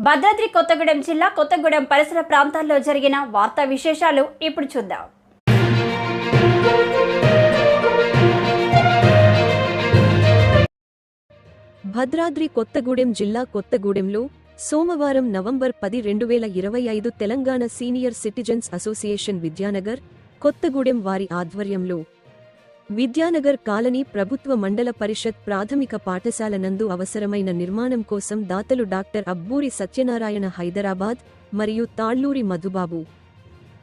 భద్రాద్రి కొత్తగూడెం జిల్లా కొత్తగూడెం పరిసర ప్రాంతాల్లో జరిగిన వార్తా విశేషాలు ఇప్పుడు చూద్దాం. భద్రాద్రి కొత్తగూడెం జిల్లా కొత్తగూడెంలో సోమవారం నవంబర్ పది రెండు వేల ఇరవై ఐదు Telangana senior citizens association Vidyanagar Kothagudem వారి ఆధ్వర్యంలో విద్యానగర్ కాలనీ ప్రభుత్వ మండల పరిషత్ ప్రాథమిక పాఠశాల నందు అవసరమైన నిర్మాణం కోసం దాతలు డాక్టర్ అబ్బూరి సత్యనారాయణ హైదరాబాద్ మరియు తాళ్ళూరి మధుబాబు.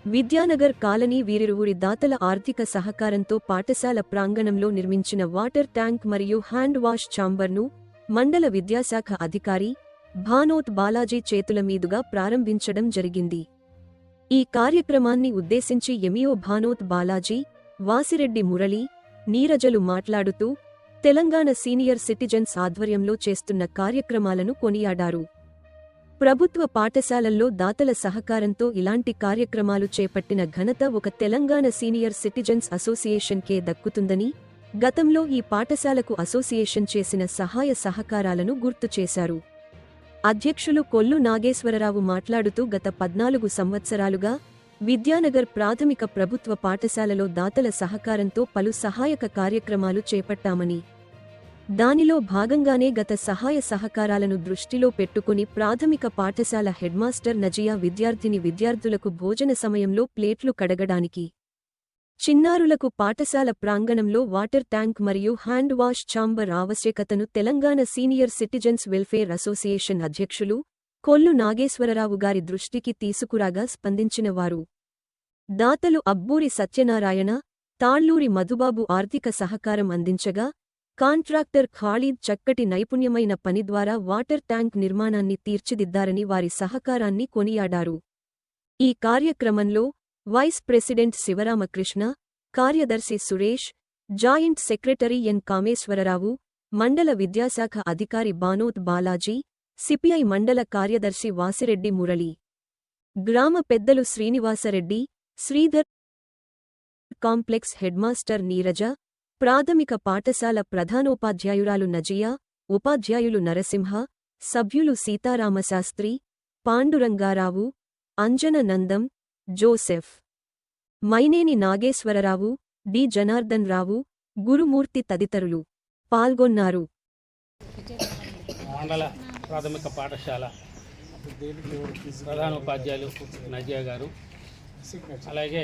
విద్యానగర్ కాలనీ వీరిరువురి దాతల ఆర్థిక సహకారంతో పాఠశాల ప్రాంగణంలో నిర్మించిన వాటర్ ట్యాంక్ మరియు హ్యాండ్ వాష్ ఛాంబర్ను మండల విద్యాశాఖ అధికారి భానోత్ బాలాజీ చేతుల మీదుగా ప్రారంభించడం జరిగింది. ఈ కార్యక్రమాన్ని ఉద్దేశించి ఎమియో భానోత్ బాలాజీ వాసిరెడ్డి మురళి నీరజలు మాట్లాడుతూ తెలంగాణ సీనియర్ సిటిజన్స్ ఆధ్వర్యంలో చేస్తున్న కార్యక్రమాలను కొనియాడారు. ప్రభుత్వ పాఠశాలల్లో దాతల సహకారంతో ఇలాంటి కార్యక్రమాలు చేపట్టిన ఘనత ఒక తెలంగాణ సీనియర్ సిటిజన్స్ అసోసియేషన్కే దక్కుతుందని గతంలో ఈ పాఠశాలకు అసోసియేషన్ చేసిన సహాయ సహకారాలను గుర్తు చేశారు. అధ్యక్షులు కొల్లు నాగేశ్వరరావు మాట్లాడుతూ గత పద్నాలుగు సంవత్సరాలుగా విద్యానగర్ ప్రాథమిక ప్రభుత్వ పాఠశాలలో దాతల సహకారంతో పలు సహాయక కార్యక్రమాలు చేపట్టామని. దానిలో భాగంగానే గత సహాయ సహకారాలను దృష్టిలో పెట్టుకుని ప్రాథమిక పాఠశాల హెడ్మాస్టర్ నజియా విద్యార్థిని విద్యార్థులకు భోజన సమయంలో ప్లేట్లు కడగడానికి. చిన్నారులకు పాఠశాల ప్రాంగణంలో వాటర్ ట్యాంక్ మరియు హ్యాండ్ వాష్ ఛాంబర్ ఆవశ్యకతను Telangana senior citizens welfare association అధ్యక్షులు కొల్లు నాగేశ్వరరావు గారి దృష్టికి తీసుకురాగా స్పందించినవారు. దాతలు అబ్బూరి సత్యనారాయణ తాళ్ళూరి మధుబాబు ఆర్థిక సహకారం అందించగా కాంట్రాక్టర్ ఖాళీద్ చక్కటి నైపుణ్యమైన పని ద్వారా వాటర్ ట్యాంక్ నిర్మాణాన్ని తీర్చిదిద్దారని వారి సహకారాన్ని కొనియాడారు. ఈ కార్యక్రమంలో వైస్ ప్రెసిడెంట్ శివరామకృష్ణ కార్యదర్శి Suresh joint secretary N Kameswara Rao మండల విద్యాశాఖ అధికారి బానోత్ బాలాజీ సిపిఐ మండల కార్యదర్శి వాసిరెడ్డి మురళి. గ్రామ పెద్దలు శ్రీనివాసరెడ్డి శ్రీధర్ కాంప్లెక్స్ హెడ్మాస్టర్ నీరజ ప్రాథమిక పాఠశాల ప్రధానోపాధ్యాయురాలు నజియా ఉపాధ్యాయులు నరసింహ సభ్యులు సీతారామశాస్త్రి పాండురంగారావు అంజన నందం జోసెఫ్. మైనేని నాగేశ్వరరావు డి జనార్దన్ రావు గురుమూర్తి తదితరులు పాల్గొన్నారు. మండల ప్రాథమిక పాఠశాల ప్రధాన ఉపాధ్యాయులు నజియా గారు. అలాగే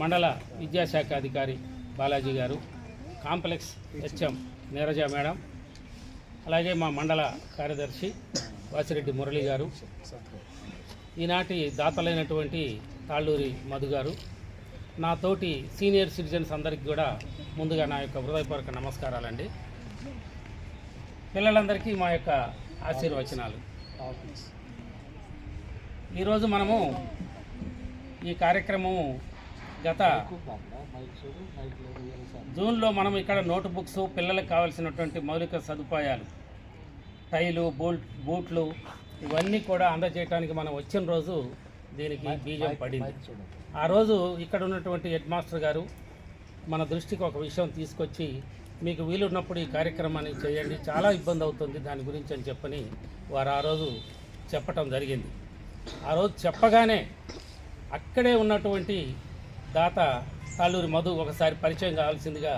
మండల విద్యాశాఖ అధికారి బాలాజీ గారు కాంప్లెక్స్ హెచ్ఎం నీరజ మేడం అలాగే మా మండల కార్యదర్శి వాసిరెడ్డి మురళి గారు. ఈనాటి దాతలైనటువంటి తాళ్ళూరి మధు గారు. నాతోటి సీనియర్ సిటిజన్స్ అందరికీ కూడా ముందుగా నా యొక్క హృదయపూర్వక నమస్కారాలండి. పిల్లలందరికీ మా యొక్క ఆశీర్వచనాలు. ఈరోజు మనము ఈ కార్యక్రమం గత జూన్లో మనం ఇక్కడ నోట్ బుక్స్ పిల్లలకు కావాల్సినటువంటి మౌలిక సదుపాయాలు టైలు బూట్ బూట్లు ఇవన్నీ కూడా అందజేయడానికి మనం వచ్చిన రోజు దీనికి బీజం పడింది. ఆ రోజు ఇక్కడ ఉన్నటువంటి హెడ్ మాస్టర్ గారు మన దృష్టికి ఒక విషయం తీసుకొచ్చి మీకు వీలున్నప్పుడు ఈ కార్యక్రమాన్ని చేయండి. చాలా ఇబ్బంది అవుతుంది దాని గురించి అని చెప్పని వారు ఆ రోజు చెప్పటం జరిగింది. ఆ రోజు చెప్పగానే అక్కడే ఉన్నటువంటి దాత తాళ్ళూరి మధు ఒకసారి పరిచయం కావాల్సిందిగా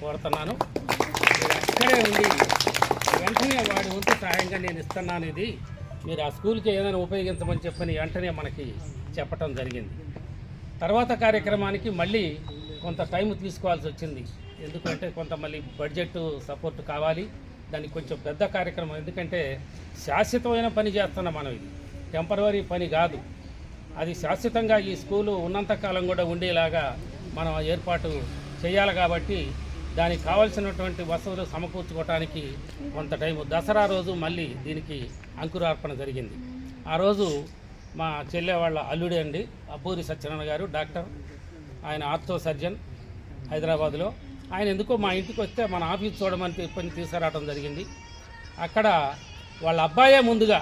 కోరుతున్నాను. అక్కడే ఉండి వెంటనే వాడి వంతు సహాయంగా నేను ఇస్తున్నాను ఇది మీరు ఆ స్కూల్కి ఏదైనా ఉపయోగించమని చెప్పని వెంటనే మనకి చెప్పటం జరిగింది. తర్వాత కార్యక్రమానికి మళ్ళీ కొంత టైం తీసుకోవాల్సి వచ్చింది. ఎందుకంటే కొంత మళ్ళీ బడ్జెట్ సపోర్ట్ కావాలి. దానికి కొంచెం పెద్ద కార్యక్రమం ఎందుకంటే శాశ్వతమైన పని చేస్తున్నాం మనం ఇది. టెంపరవరీ పని కాదు. అది శాశ్వతంగా ఈ స్కూలు ఉన్నంతకాలం కూడా ఉండేలాగా మనం ఏర్పాటు చేయాలి కాబట్టి దానికి కావలసినటువంటి వసతులు సమకూర్చుకోవటానికి కొంత టైం దసరా రోజు మళ్ళీ దీనికి అంకురార్పణ జరిగింది. ఆ రోజు మా చెల్లె వాళ్ళ అల్లుడే అండి అబ్బూరి సత్యనారాయణ గారు డాక్టర్ ఆయన ఆర్థో సర్జన్ హైదరాబాద్లో. ఆయన ఎందుకో మా ఇంటికి వస్తే మన ఆఫీస్ చూడమని పని తీసుకురావడం జరిగింది. అక్కడ వాళ్ళ అబ్బాయే ముందుగా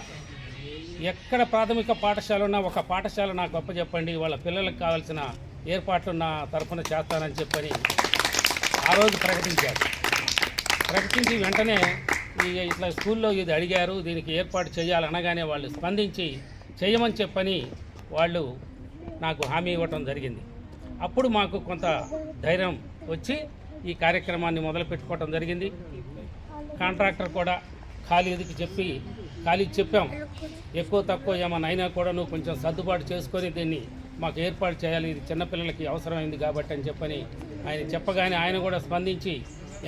ఎక్కడ ప్రాథమిక పాఠశాల ఉన్నా ఒక పాఠశాల నాకు గొప్ప చెప్పండి వాళ్ళ పిల్లలకు కావాల్సిన ఏర్పాట్లు నా తరఫున చేస్తానని చెప్పని ఆ రోజు ప్రకటించారు. ప్రకటించి వెంటనే ఈ ఇట్లా స్కూల్లో ఇది అడిగారు దీనికి ఏర్పాటు చేయాలనగానే వాళ్ళు స్పందించి చేయమని చెప్పని వాళ్ళు నాకు హామీ ఇవ్వటం జరిగింది. అప్పుడు మాకు కొంత ధైర్యం వచ్చి ఈ కార్యక్రమాన్ని మొదలు పెట్టుకోవటం జరిగింది. కాంట్రాక్టర్ కూడా ఖాళీదికి చెప్పి ఖాళీ చెప్పాం. ఎక్కువ తక్కువ ఏమైనా అయినా కూడా నువ్వు కొంచెం సర్దుబాటు చేసుకొని దీన్ని మాకు ఏర్పాటు చేయాలి. ఇది చిన్నపిల్లలకి అవసరమైంది కాబట్టి అని చెప్పని ఆయన చెప్పగానే ఆయన కూడా స్పందించి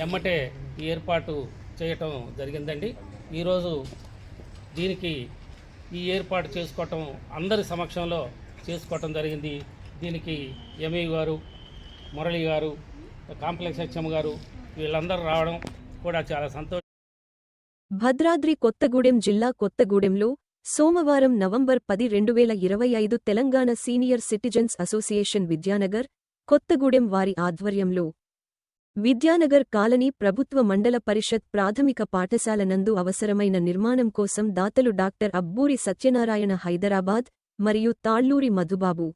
ఎమ్మటే ఈ ఏర్పాటు చేయటం జరిగిందండి. ఈరోజు దీనికి ఈ ఏర్పాటు చేసుకోవటం అందరి సమక్షంలో చేసుకోవటం జరిగింది. దీనికి ఎంఈ గారు మురళి గారు కాంప్లెక్స్ హెచ్ఎం గారు వీళ్ళందరూ రావడం కూడా చాలా సంతోషం. భద్రాద్రి కొత్తగూడెం జిల్లా కొత్తగూడెంలో సోమవారం నవంబర్ పది రెండు వేల ఇరవై ఐదు Telangana senior citizens association Vidyanagar Kothagudem వారి ఆధ్వర్యంలో విద్యానగర్ కాలనీ ప్రభుత్వ మండల పరిషత్ ప్రాథమిక పాఠశాల నందు అవసరమైన నిర్మాణం కోసం దాతలు డాక్టర్ అబ్బూరి సత్యనారాయణ హైదరాబాద్ మరియు తాళ్ళూరి మధుబాబు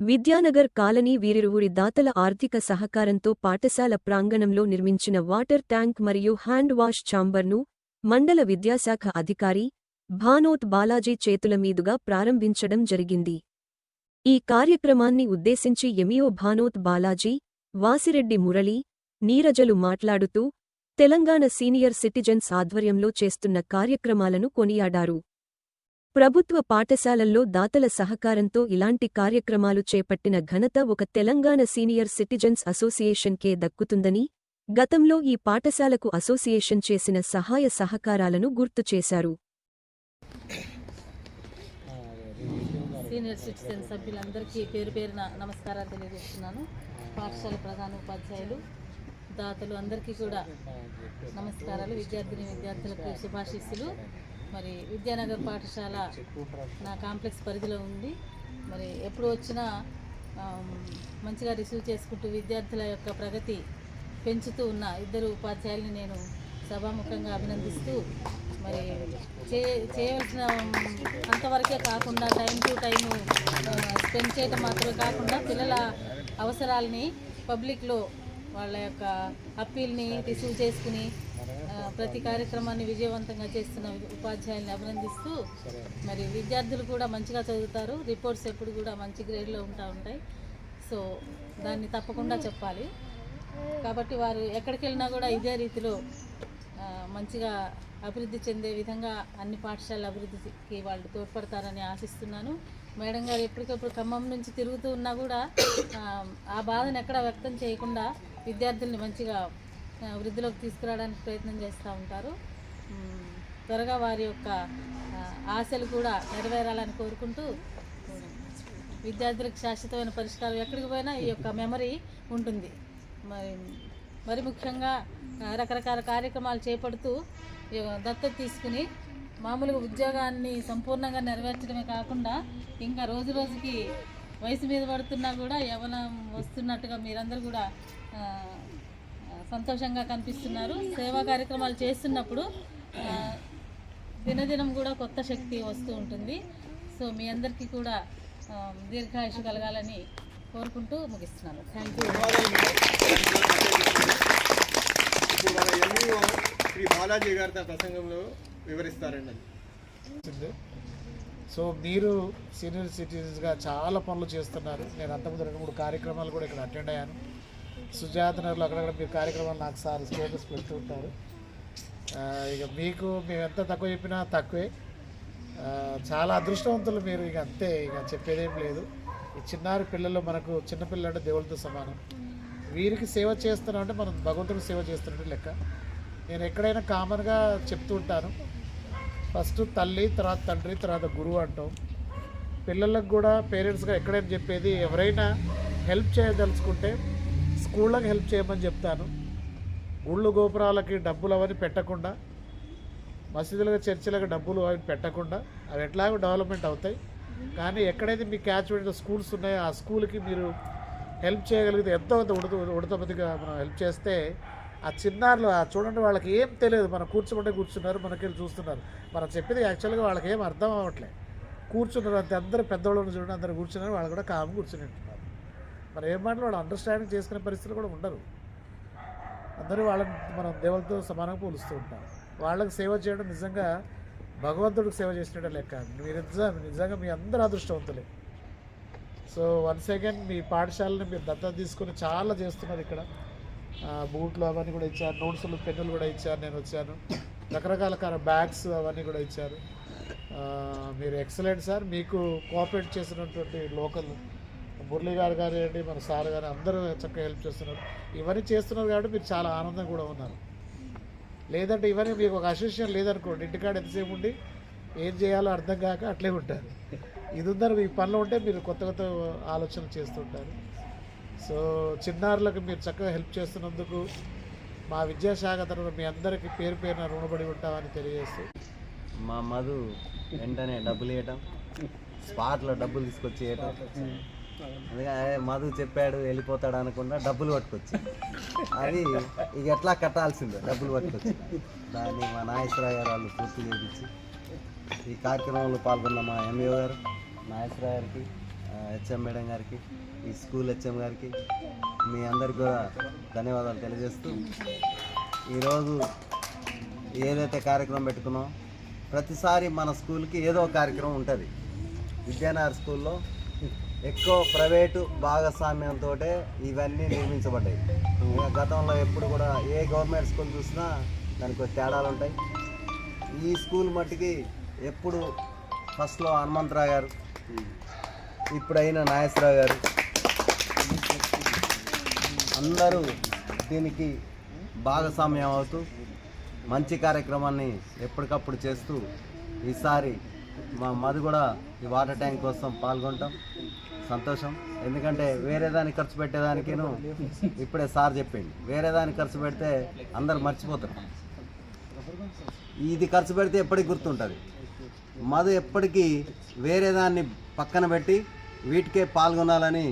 విద్యానగర్ కాలనీ వీరిరువురి దాతల ఆర్థిక సహకారంతో పాఠశాల ప్రాంగణంలో నిర్మించిన వాటర్ ట్యాంక్ మరియు హ్యాండ్ వాష్ ఛాంబర్ను మండల విద్యాశాఖ అధికారి భానోత్ బాలాజీ చేతుల మీదుగా ప్రారంభించడం జరిగింది. ఈ కార్యక్రమాన్ని ఉద్దేశించి ఎమియో భానోత్ బాలాజీ వాసిరెడ్డి మురళి నీరజలు మాట్లాడుతూ తెలంగాణ సీనియర్ సిటిజన్స్ ఆధ్వర్యంలో చేస్తున్న కార్యక్రమాలను కొనియాడారు. ప్రభుత్వ పాఠశాలల్లో దాతల సహకారంతో ఇలాంటి కార్యక్రమాలు చేపట్టిన ఘనత ఒక తెలంగాణ సీనియర్ సిటిజన్స్ అసోసియేషన్కే దక్కుతుందని గతంలో ఈ పాఠశాలకు అసోసియేషన్ చేసిన సహాయ సహకారాలను గుర్తు చేశారు. సీనియర్ సిటిజన్ సభ్యులందరికీ పేరు పేరున నమస్కారాలు తెలియజేస్తున్నాను. పాఠశాల ప్రధాన ఉపాధ్యాయులు దాతలు అందరికీ కూడా నమస్కారాలు. విద్యార్థిని విద్యార్థులకు శుభాశీస్సులు. మరి విద్యానగర్ పాఠశాల నా కాంప్లెక్స్ పరిధిలో ఉంది. మరి ఎప్పుడు వచ్చినా మంచిగా రిసీవ్ చేసుకుంటూ విద్యార్థుల యొక్క ప్రగతి పెంచుతూ ఉన్న ఇద్దరు ఉపాధ్యాయుల్ని నేను సభాముఖంగా అభినందిస్తూ మరి చే చేయవలసిన అంతవరకే కాకుండా టైం టు టైం స్పెండ్ చేయటం మాత్రమే కాకుండా పిల్లల అవసరాలని పబ్లిక్లో వాళ్ళ యొక్క అప్పీల్ని రిసీవ్ చేసుకుని ప్రతి కార్యక్రమాన్ని విజయవంతంగా చేస్తున్న ఉపాధ్యాయుల్ని అభినందిస్తూ మరి విద్యార్థులు కూడా మంచిగా చదువుతారు. రిపోర్ట్స్ ఎప్పుడు కూడా మంచి గ్రేడ్లో ఉంటా ఉంటాయి. సో దాన్ని తప్పకుండా చెప్పాలి. కాబట్టి వారు ఎక్కడికి వెళ్ళినా కూడా ఇదే రీతిలో మంచిగా అభివృద్ధి చెందే విధంగా అన్ని పాఠశాలల అభివృద్ధికి వాళ్ళు తోడ్పడతారని ఆశిస్తున్నాను. మేడం గారు ఎప్పటికప్పుడు ఖమ్మం నుంచి తిరుగుతూ ఉన్నా కూడా ఆ, బాధను ఎక్కడ వ్యక్తం చేయకుండా విద్యార్థుల్ని మంచిగా వృద్ధిలోకి తీసుకురావడానికి ప్రయత్నం చేస్తూ ఉంటారు. త్వరగా వారి యొక్క ఆశలు కూడా నెరవేరాలని కోరుకుంటూ విద్యార్థులకు శాశ్వతమైన పరిష్కారం ఎక్కడికి పోయినా ఈ యొక్క మెమరీ ఉంటుంది. మరి మరి ముఖ్యంగా రకరకాల కార్యక్రమాలు చేపడుతూ దత్తత తీసుకుని మామూలుగా ఉద్యోగాన్ని సంపూర్ణంగా నెరవేర్చడమే కాకుండా ఇంకా రోజు రోజుకి వయసు మీద పడుతున్నా కూడా యవనం వస్తున్నట్టుగా మీరందరూ కూడా సంతోషంగా కనిపిస్తున్నారు. సేవా కార్యక్రమాలు చేస్తున్నప్పుడు దినదినం కూడా కొత్త శక్తి వస్తూ ఉంటుంది. సో మీ అందరికీ కూడా దీర్ఘాయుషు కలగాలని కోరుకుంటూ ముగిస్తున్నాను. Thank you. శ్రీ బాలాజీ గారి ప్రసంగంలో వివరిస్తారండి. సో మీరు సీనియర్ సిటిజన్స్గా చాలా పనులు చేస్తున్నారు. నేను అంతకుముందు రెండు మూడు కార్యక్రమాలు కూడా ఇక్కడ అటెండ్ అయ్యాను. సుజాత నగర్లో అక్కడక్కడ మీరు కార్యక్రమాలు నాకు సార్ స్టేటస్ పెడుతూ ఉంటారు. ఇక మీకు మేము ఎంత తక్కువ చెప్పినా తక్కువే. చాలా అదృష్టవంతులు మీరు ఇక అంతే ఇక చెప్పేదేం లేదు. ఈ చిన్నారి పిల్లలు మనకు చిన్నపిల్లలు అంటే దేవుళ్ళతో సమానం. వీరికి సేవ చేస్తున్నాం అంటే మనం భగవంతుడికి సేవ చేస్తున్నట్టు లెక్క. నేను ఎక్కడైనా కామన్గా చెప్తూ ఉంటాను. ఫస్ట్ తల్లి తర్వాత తండ్రి తర్వాత గురువు అంటాం. పిల్లలకు కూడా పేరెంట్స్గా ఎక్కడైనా చెప్పేది ఎవరైనా హెల్ప్ చేయదలుచుకుంటే స్కూళ్ళకి హెల్ప్ చేయమని చెప్తాను. గుళ్ళు గోపురాలకి డబ్బులు అవన్నీ పెట్టకుండా మసీదులకు చర్చిలకు డబ్బులు అవి పెట్టకుండా అవి ఎట్లాగో డెవలప్మెంట్ అవుతాయి. కానీ ఎక్కడైతే మీ క్యాచ్మెంట్ స్కూల్స్ ఉన్నాయో ఆ స్కూల్కి మీరు హెల్ప్ చేయగలిగితే ఎంతో కొంత ఉడత ఉడతపతిగా మనం హెల్ప్ చేస్తే ఆ చిన్నారులు ఆ చూడండి వాళ్ళకి ఏం తెలియదు. మనం కూర్చోమంటే కూర్చున్నారు మనకి చూస్తున్నారు. మనం చెప్పేది యాక్చువల్గా వాళ్ళకి ఏం అర్థం అవ్వట్లే. కూర్చున్నారు అంతే. అందరూ పెద్దవాళ్ళు చూడండి అందరూ కూర్చున్నారు వాళ్ళు కూడా కాము కూర్చుని ఉంటున్నారు. మరి ఏం మాటలు వాళ్ళు అండర్స్టాండింగ్ చేసుకునే పరిస్థితులు కూడా ఉండరు. అందరూ వాళ్ళని మనం దేవులతో సమానంగా పోలుస్తూ ఉంటాం వాళ్ళకి సేవ చేయడం నిజంగా భగవంతుడికి సేవ చేసినట్టే లెక్క. మీరు నిజంగా నిజంగా మీ అందరూ అదృష్టవంతులే. సో వన్ సెకండ్ మీ పాఠశాలని మీరు దత్తత తీసుకుని చాలా చేస్తున్నారు ఇక్కడ. బూట్లు అవన్నీ కూడా ఇచ్చారు నోట్స్లు పెన్నులు కూడా ఇచ్చారు నేను వచ్చాను. రకరకాల కార బ్యాగ్స్ అవన్నీ కూడా ఇచ్చారు. మీరు ఎక్సలెంట్ సార్. మీకు కోఆపరేట్ చేసినటువంటి లోకల్ మురళీ గారు కానివ్వండి మన సార్ గారు అందరూ చక్కగా హెల్ప్ చేస్తున్నారు. ఇవన్నీ చేస్తున్నారు కాబట్టి మీరు చాలా ఆనందంగా కూడా ఉన్నారు. లేదంటే ఇవన్నీ మీకు ఒక అసోసియేషన్ లేదనుకోండి. ఇంటికాడ ఎంతసేపు ఉండి ఏం చేయాలో అర్థం కాక అట్లే ఉంటారు. ఇది ఉందని మీ పనిలో ఉంటే మీరు కొత్త కొత్త ఆలోచనలు చేస్తుంటారు సో చిన్నారులకు మీరు చక్కగా హెల్ప్ చేస్తున్నందుకు మా విద్యాశాఖ తరఫున మీ అందరికీ పేరు పేరున రుణపడి ఉంటామని తెలియజేస్తూ. మా మధు వెంటనే డబ్బులు వేయటం స్పాట్లో డబ్బులు తీసుకొచ్చి వేయటం అందుకని మధు చెప్పాడు వెళ్ళిపోతాడు అనకుండా డబ్బులు పట్టుకొచ్చి. అది ఇక ఎట్లా కట్టాల్సిందే డబ్బులు పట్టుకొచ్చి. దాన్ని మా నాగేశ్వరరావు గారు వాళ్ళు పూర్తి చేయించి ఈ కార్యక్రమంలో పాల్గొన్న మా ఎంఏఓ గారు నాగేశ్వరరావు గారికి హెచ్ఎం మేడం గారికి ఈ స్కూల్ హెచ్ఎం గారికి మీ అందరికి కూడా ధన్యవాదాలు తెలియజేస్తూ ఈరోజు ఏదైతే కార్యక్రమం పెట్టుకున్నాం ప్రతిసారి మన స్కూల్కి ఏదో కార్యక్రమం ఉంటుంది. విద్యానగర్ స్కూల్లో ఎక్కువ ప్రైవేటు భాగస్వామ్యంతో ఇవన్నీ నిర్మించబడ్డాయి. ఇంకా గతంలో ఎప్పుడు కూడా ఏ గవర్నమెంట్ స్కూల్ చూసినా దానికి తేడాలు ఉంటాయి. ఈ స్కూల్ మట్టికి ఎప్పుడు ఫస్ట్లో హనుమంతరావు గారు ఇప్పుడైన నాగేశ్వరరావు గారు అందరూ దీనికి భాగస్వామ్యం అవుతూ మంచి కార్యక్రమాన్ని ఎప్పటికప్పుడు చేస్తూ ఈసారి మా మధు కూడా ఈ వాటర్ ట్యాంక్ కోసం పాల్గొంటాం. సంతోషం. ఎందుకంటే వేరే దానికి ఖర్చు పెట్టేదానికిను ఇప్పుడే సార్ చెప్పిండు. వేరే దానికి ఖర్చు పెడితే అందరు మర్చిపోతారు. ఇది ఖర్చు పెడితే ఎప్పటికి గుర్తుంటుంది? మధు ఎప్పటికీ వేరే దాన్ని పక్కన పెట్టి వీటికే పాల్గొనాలని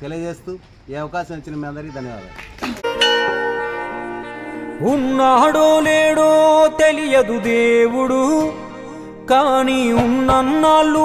తెలియజేస్తూ ఈ అవకాశం ఇచ్చిన మీ అందరికీ ధన్యవాదాలు. ఉన్నాడో లేడో తెలియదు దేవుడు కానీ ఉన్నన్నాళ్ళు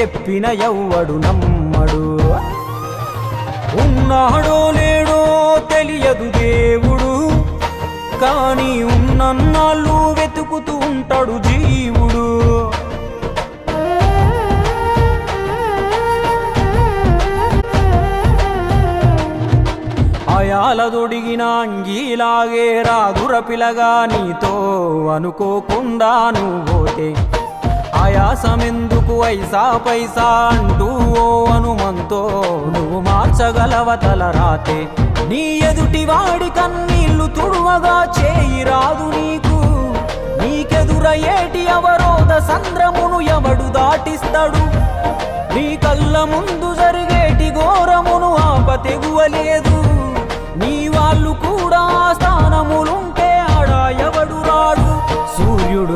చెప్పిన ఎవ్వడు నమ్మడు. ఉన్నాడో లేడో తెలియదు దేవుడు. కానీ ఉన్నన్నాళ్ళు వెతుకుతూ ఉంటాడు జీవుడు. అయాలదొడిగిన అంగీలాగే రాదుర పిలగా నీతో అనుకోకుండా నువ్వు పోతే ఆయాసమెందుకు ఐసా పైసా అంటూ ఓ అనుమంతో నువ్వు మార్చగలవ తల రాతే? నీ ఎదుటి వాడి కన్నీళ్ళు తుడువగా చేయి రాదు నీకు. నీకెదురయ్యేటి అవరోధ సంద్రమును ఎవడు దాటిస్తాడు? నీ కళ్ళ ముందు జరిగేటి ఘోరమును ఆప తెగువలేదు నీ వాళ్ళు కూడా స్థానములుంటే ఆడా ఎవడు రాడు? సూర్యుడు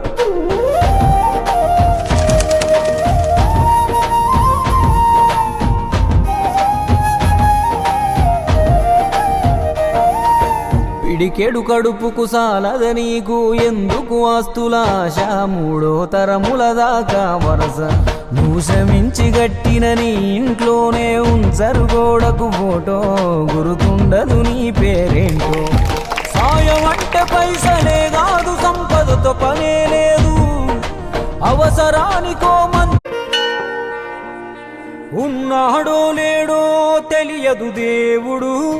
పిడికెడు కడుపుకు సాలద నీకు. ఎందుకు ఆస్తులాశ? మూడో తరముల దాకా వరస. నువ్వు గట్టిన నీ ఇంట్లోనే ఉంచరు గోడకు ఫోటో. గురుతుండదు నీ పేరేంటో. సాయం అంటే పైసలే కాదు సంపదతో పనే లేదు. అవసరానికో మంచి ఉన్నాడో లేడో తెలియదు దేవుడు.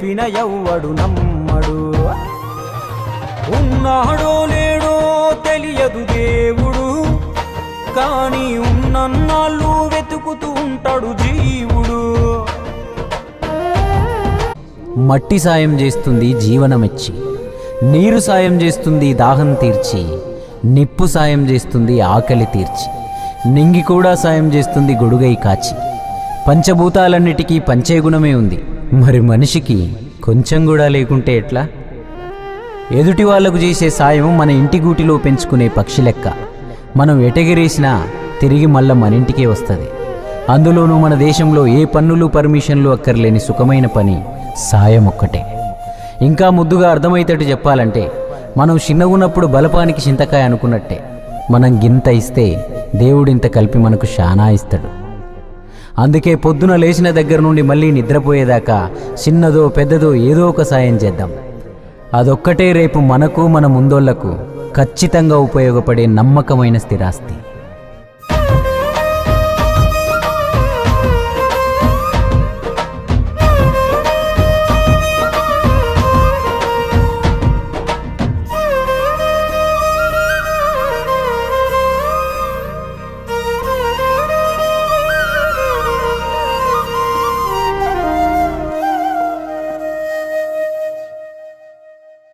చెప్పిన ఎవ్వడు నమ్మడు. ఉన్నాడో లేడో తెలియదు దేవుడు. కానీ ఉన్నన్నాళ్ళు వెతుకుతూ ఉంటాడు జీవుడు. మట్టి సాయం చేస్తుంది జీవనమిచ్చి. నీరు సాయం చేస్తుంది దాహం తీర్చి. నిప్పు సాయం చేస్తుంది ఆకలి తీర్చి. నింగి కూడా సాయం చేస్తుంది గొడుగై కాచి. పంచభూతాలన్నిటికీ పంచే గుణమే ఉంది. మరి మనిషికి కొంచెం కూడా లేకుంటే ఎట్లా? ఎదుటి వాళ్ళకు చేసే సాయం మన ఇంటి గూటిలో పెంచుకునే పక్షి లెక్క. మనం ఎటగిరేసినా తిరిగి మళ్ళా మన ఇంటికే వస్తుంది. అందులోనూ మన దేశంలో ఏ పన్నులు పర్మిషన్లు అక్కర్లేని సుఖమైన పని సాయం ఒక్కటే. ఇంకా ముద్దుగా అర్థమయ్యేటట్టు చెప్పాలంటే మనం చిన్నగున్నప్పుడు బలపానికి చింతకాయ అనుకున్నట్టే. మనం గింత ఇస్తే దేవుడింత కలిపి మనకు శానా ఇస్తాడు. అందుకే పొద్దున లేచిన దగ్గర నుండి మళ్ళీ నిద్రపోయేదాకా చిన్నదో పెద్దదో ఏదో ఒక సాయం చేద్దాం. అదొక్కటే రేపు మనకు మన ముందోళ్ళకు ఖచ్చితంగా ఉపయోగపడే నమ్మకమైన స్థిరాస్తి.